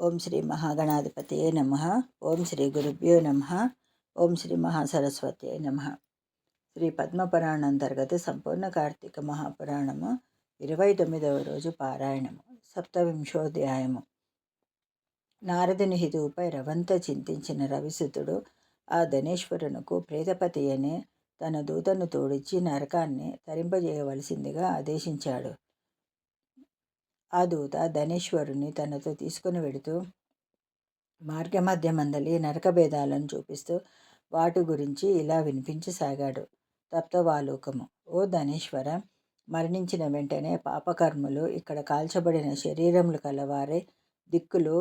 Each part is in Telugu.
ఓం శ్రీ మహాగణాధిపతయే నమ. ఓం శ్రీ గురుభ్యో నమ. ఓం శ్రీ మహాసరస్వతి నమ. శ్రీ పద్మపురాణ అంతర్గత సంపూర్ణ కార్తీక మహాపురాణము ఇరవై తొమ్మిదవ రోజు పారాయణము సప్తవింశోధ్యాయము. నారదుని హితువుపై రవంత చింతించిన రవిసుతుడు ఆ ధనేశ్వరునకు ప్రేతపతి అనే తన దూతను తోడిచ్చి నరకాన్ని తరింపజేయవలసిందిగా ఆదేశించాడు. ఆ దూత ధనేశ్వరుని తనతో తీసుకుని వెడుతూ మార్గమధ్యమందలి నరకభేదాలను చూపిస్తూ వాటి గురించి ఇలా వినిపించసాగాడు తప్తవాలోకము. ఓ ధనేశ్వర మరణించిన వెంటనే పాపకర్ములు ఇక్కడ కాల్చబడిన శరీరములు కలవారే దిక్కులు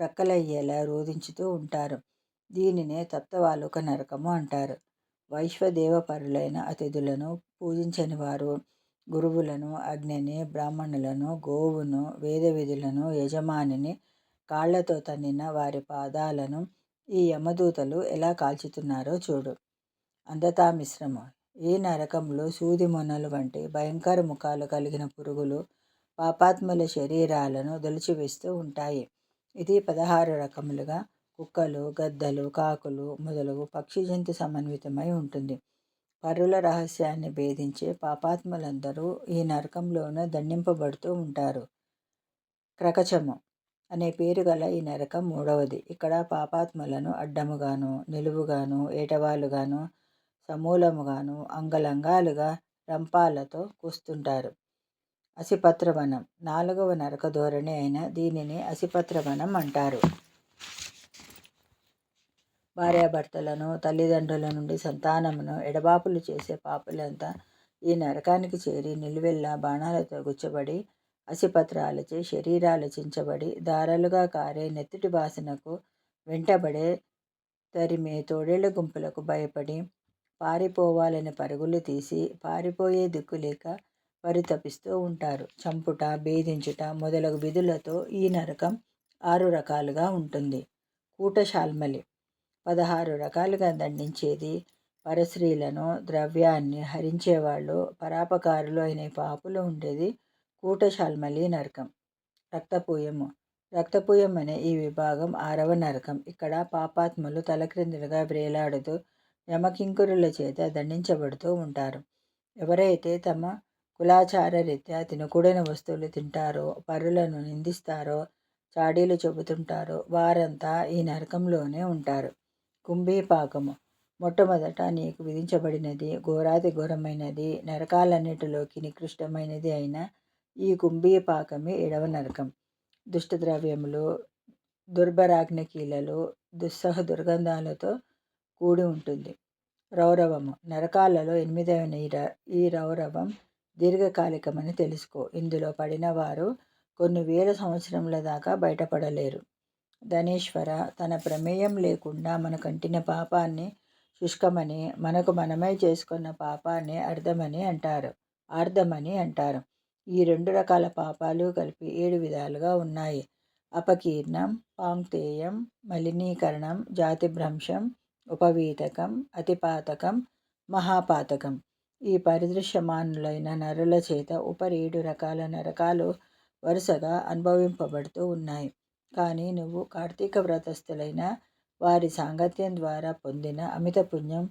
ప్రక్కలయ్యేలా రోధించుతూ ఉంటారు. దీనినే తప్తవాలోక నరకము అంటారు. వైశ్వదేవపరులైన అతిథులను పూజించని వారు గురువులను అగ్నిని బ్రాహ్మణులను గోవును వేదవిధులను యజమానిని కాళ్ళతో తన్నిన వారి పాదాలను ఈ యమదూతలు ఎలా కాల్చుతున్నారో చూడు. అందతా మిశ్రమం. ఈ నరకంలో సూది మొనలు వంటి భయంకర ముఖాలు కలిగిన పురుగులు పాపాత్ముల శరీరాలను దొలిచివేస్తూ ఉంటాయి. ఇది పదహారు రకములుగా కుక్కలు గద్దలు కాకులు మొదలగు పక్షి జంతు సమన్వితమై ఉంటుంది. పరుల రహస్యాన్ని భేదించే పాపాత్ములందరూ ఈ నరకంలోనే దండింపబడుతూ ఉంటారు. క్రకచము అనే పేరు గల ఈ నరకం మూడవది. ఇక్కడ పాపాత్ములను అడ్డముగాను నిలువుగాను ఏటవాలుగాను సమూలముగాను అంగలంగాలుగా రంపాలతో కూస్తుంటారు. అసిపత్రవనం నాలుగవ నరక ధోరణి అయిన దీనిని అసిపత్రవనం అంటారు. భార్యాభర్తలను తల్లిదండ్రుల నుండి సంతానమును ఎడబాపులు చేసే పాపులంతా ఈ నరకానికి చేరి నిలువెల్లా బాణాలతో గుచ్చబడి అసిపత్రాలచే శరీరాలు చించబడి దారాలుగా కారే నెత్తిటి వాసనకు వెంటబడే తరిమే తోడేళ్ళ గుంపులకు భయపడి పారిపోవాలని పరుగులు తీసి పారిపోయే దిక్కులేక పరితపిస్తూ ఉంటారు. చంపుట భేదించుట మొదలగు విధులతో ఈ నరకం ఆరు రకాలుగా ఉంటుంది. కూటశాల్మలి పదహారు రకాలుగా దండించేది. పరశ్రీలను ద్రవ్యాన్ని హరించేవాళ్ళు పరాపకారులు అయిన పాపులు ఉండేది కూటశాల్మలి నరకం. రక్తపూయము. రక్తపూయం అనే ఈ విభాగం ఆరవ నరకం. ఇక్కడ పాపాత్ములు తలక్రిందులుగా వ్రేలాడుతూ యమకింకురుల చేత దండించబడుతూ ఉంటారు. ఎవరైతే తమ కులాచార రీత్యా తినకూడని వస్తువులు తింటారో పరులను నిందిస్తారో చాడీలు చెబుతుంటారో వారంతా ఈ నరకంలోనే ఉంటారు. కుంభీపాకము. మొట్టమొదట నీకు విధించబడినది ఘోరాతి ఘోరమైనది నరకాలన్నిటిలోకి నికృష్టమైనది అయిన ఈ కుంభీపాకమే ఎడవ నరకం. దుష్టద్రవ్యములు దుర్భరాగ్నికీలలు దుస్సహ దుర్గంధాలతో కూడి ఉంటుంది. రౌరవము. నరకాలలో ఎనిమిదవ ఈ రౌరవం దీర్ఘకాలికమని తెలుసుకో. ఇందులో పడిన వారు కొన్ని వేల సంవత్సరముల దాకా బయటపడలేరు. ధనేశ్వర తన ప్రమేయం లేకుండా మన కంటిన పాపాన్ని శుష్కమని మనకు మనమే చేసుకున్న పాపాన్ని అర్థమని అంటారు. ఆర్ధమని అంటారు. ఈ రెండు రకాల పాపాలు కలిపి ఏడు విధాలుగా ఉన్నాయి. అపకీర్ణం పాంక్తేయం మలినీకరణం జాతిభ్రంశం ఉపవీతకం అతిపాతకం మహాపాతకం. ఈ పరిదృశ్యమానులైన నరుల చేత ఉపరి ఏడు రకాల నరకాలు వరుసగా అనుభవింపబడుతూ ఉన్నాయి. కానీ నువ్వు కార్తీక వ్రతస్థులైన వారి సాంగత్యం ద్వారా పొందిన అమిత పుణ్యం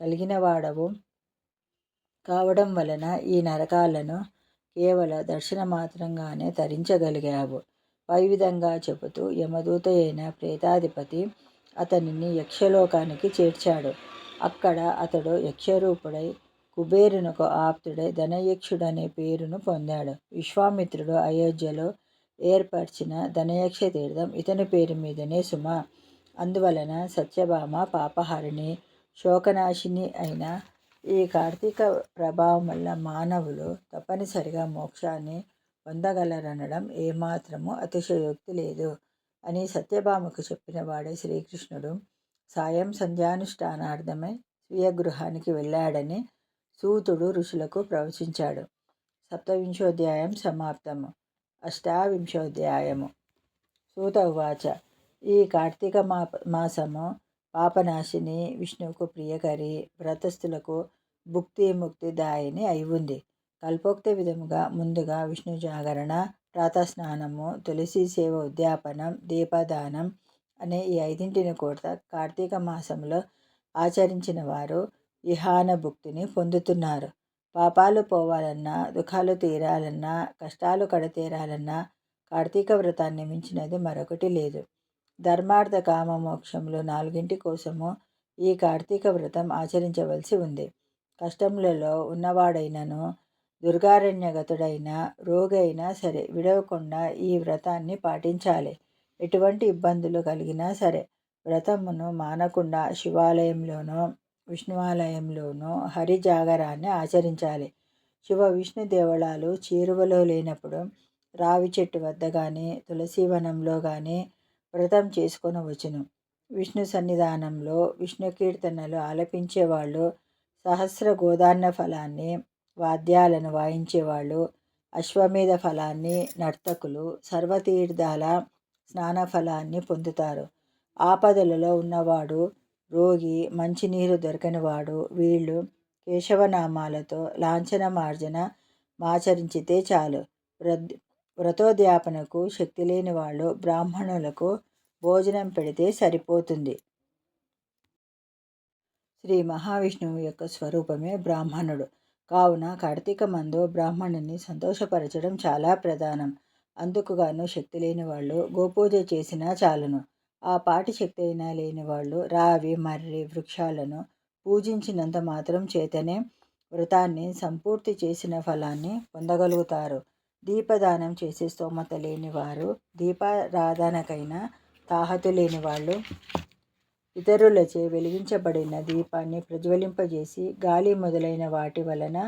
కలిగిన వాడవు. కావడం వలన ఈ నరకాలను కేవల దర్శన మాత్రంగానే తరించగలిగావు. పై విధంగా చెబుతూ యమదూత అయిన ప్రేతాధిపతి అతనిని యక్షలోకానికి చేర్చాడు. అక్కడ అతడు యక్షరూపుడై కుబేరునకు ఆప్తుడై ధనయక్షుడనే పేరును పొందాడు. విశ్వామిత్రుడు అయోధ్యలో ఏర్పరిచిన ధనయక్ష తీర్థం ఇతని పేరు మీదనే సుమ. అందువలన సత్యభామ పాపహారిణి శోకనాశిని అయిన ఈ కార్తీక ప్రభావం వల్ల మానవులు తప్పనిసరిగా మోక్షాన్ని పొందగలరనడం ఏమాత్రము అతిశయోక్తి లేదు అని సత్యభామకు చెప్పిన వాడే శ్రీకృష్ణుడు సాయం సంధ్యానుష్ఠానార్థమై స్వీయ గృహానికి వెళ్ళాడని సూతుడు ఋషులకు ప్రవచించాడు. సప్తవింశోధ్యాయం సమాప్తము. అష్టావింశోధ్యాయము. సూత ఉవాచ ఈ కార్తీక మా మాసము పాపనాశిని విష్ణువుకు ప్రియకరి వ్రతస్థులకు భుక్తి ముక్తిదాయిని అయి ఉంది కల్పోక్త విధముగా ముందుగా విష్ణు జాగరణ ప్రాతస్నానము తులసి సేవ ఉద్యాపనం దీపదానం అనే ఈ ఐదింటిని కూడా కార్తీక మాసంలో ఆచరించిన వారు విహాన భుక్తిని పొందుతున్నారు. పాపాలు పోవాలన్నా దుఃఖాలు తీరాలన్నా కష్టాలు కడతీరాలన్నా కార్తీక వ్రతాన్ని మించినది మరొకటి లేదు. ధర్మార్థ కామ మోక్షంలో నాలుగింటి కోసము ఈ కార్తీక వ్రతం ఆచరించవలసి ఉంది. కష్టములలో ఉన్నవాడైనను దుర్గారణ్యగతుడైన రోగి అయినా సరే విడవకుండా ఈ వ్రతాన్ని పాటించాలి. ఎటువంటి ఇబ్బందులు కలిగినా సరే వ్రతమును మానకుండా శివాలయంలోనూ విష్ణువాలయంలోనూ హరిజాగరాన్ని ఆచరించాలి. శివ విష్ణు దేవళాలు చేరువలో లేనప్పుడు రావి చెట్టు వద్ద కానీ తులసీవనంలో కానీ వ్రతం చేసుకొనవచ్చును విష్ణు సన్నిధానంలో విష్ణు కీర్తనలు ఆలపించేవాళ్ళు సహస్ర గోదాన్న ఫలాన్ని వాద్యాలను వాయించేవాళ్ళు అశ్వమేధ ఫలాన్ని నర్తకులు సర్వతీర్థాల స్నాన ఫలాన్ని పొందుతారు. ఆపదలలో ఉన్నవాడు రోగి మంచినీరు దొరకనివాడు. వీళ్ళు కేశవనామాలతో లాంఛన మార్జన మాచరించితే చాలు. వ్రతోద్యాపనకు శక్తి లేని వాళ్ళు బ్రాహ్మణులకు భోజనం పెడితే సరిపోతుంది. శ్రీ మహావిష్ణువు యొక్క స్వరూపమే బ్రాహ్మణుడు. కావున కార్తీక మందు బ్రాహ్మణుని సంతోషపరచడం చాలా ప్రధానం. అందుకుగాను శక్తి లేని వాళ్ళు గోపూజ చేసినా చాలును. ఆ పాటి శక్తి అయినా లేని వాళ్ళు రావి మర్రి వృక్షాలను పూజించినంత మాత్రం చేతనే వ్రతాన్ని సంపూర్తి చేసిన ఫలాన్ని పొందగలుగుతారు. దీపదానం చేసే స్తోమత లేని వారు దీపారాధనకైనా తాహతు లేని వాళ్ళు ఇతరులచే వెలిగించబడిన దీపాన్ని ప్రజ్వలింపజేసి గాలి మొదలైన వాటి వలన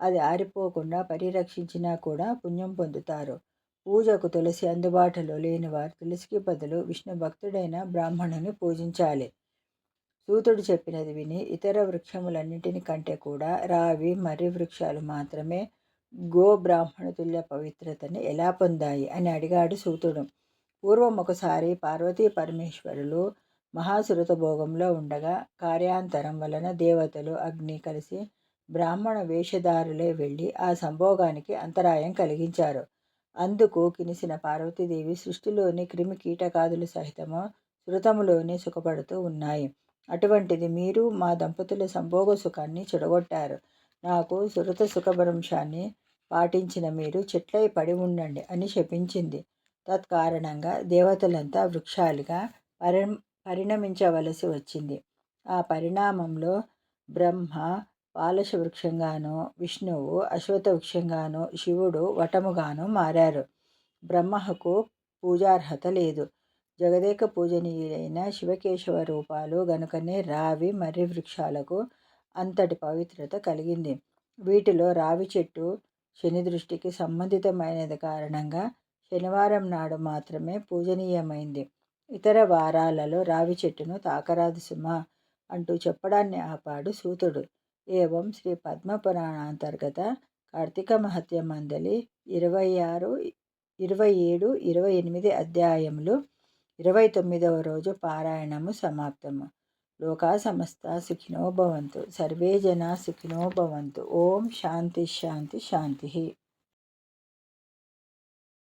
అది ఆరిపోకుండా పరిరక్షించినా కూడా పుణ్యం పొందుతారు. పూజకు తులసి అందుబాటులో లేని వారు తులసికి బదులు విష్ణు భక్తుడైన బ్రాహ్మణుని పూజించాలి. సూతుడు చెప్పినది విని ఇతర వృక్షములన్నింటిని కంటే కూడా రావి మర్రి వృక్షాలు మాత్రమే గో బ్రాహ్మణ తుల్య పవిత్రతని ఎలా పొందాయి అని అడిగాడు సూతుడు. పూర్వం ఒకసారి పార్వతీ పరమేశ్వరులు మహాసురత భోగంలో ఉండగా కార్యాంతరం వలన దేవతలు అగ్ని కలిసి బ్రాహ్మణ వేషధారులే వెళ్ళి ఆ సంభోగానికి అంతరాయం కలిగించారు. అందుకు కినిసిన పార్వతీదేవి సృష్టిలోని క్రిమి కీటకాదులు సహితము శృతములోని సుఖపడుతూ ఉన్నాయి. అటువంటిది మీరు మా దంపతుల సంభోగ సుఖాన్ని చెడగొట్టారు. నాకు శృత సుఖభ్రంశాన్ని పాటించిన మీరు చెట్లై పడి ఉండండి అని శపించింది. తత్కారణంగా దేవతలంతా వృక్షాలుగా పరి పరిణమించవలసి వచ్చింది. ఆ పరిణామంలో బ్రహ్మ పాలశ వృక్షంగాను విష్ణువు అశ్వత వృక్షంగాను శివుడు వటముగాను మారారు. బ్రహ్మకు పూజార్హత లేదు. జగదేక పూజనీయులైన శివకేశవ రూపాలు గనుకనే రావి మర్రి వృక్షాలకు అంతటి పవిత్రత కలిగింది. వీటిలో రావి చెట్టు శని దృష్టికి సంబంధితమైనది కారణంగా శనివారం నాడు మాత్రమే పూజనీయమైంది. ఇతర వారాలలో రావి చెట్టును తాకరాదు సుమ అంటూ చెప్పడాన్ని ఆపాడు సూతుడు. ఏవం శ్రీ పద్మపురాణాంతర్గత కార్తీక మహత్య మందలి ఇరవై ఆరు ఇరవై ఏడు ఇరవై ఎనిమిది అధ్యాయములు ఇరవై తొమ్మిదవ రోజు పారాయణము సమాప్తము. లోకా సమస్త సుఖినో భవంతు. సర్వే జనా సుఖినో భవంతు. ఓం శాంతి శాంతి శాంతి.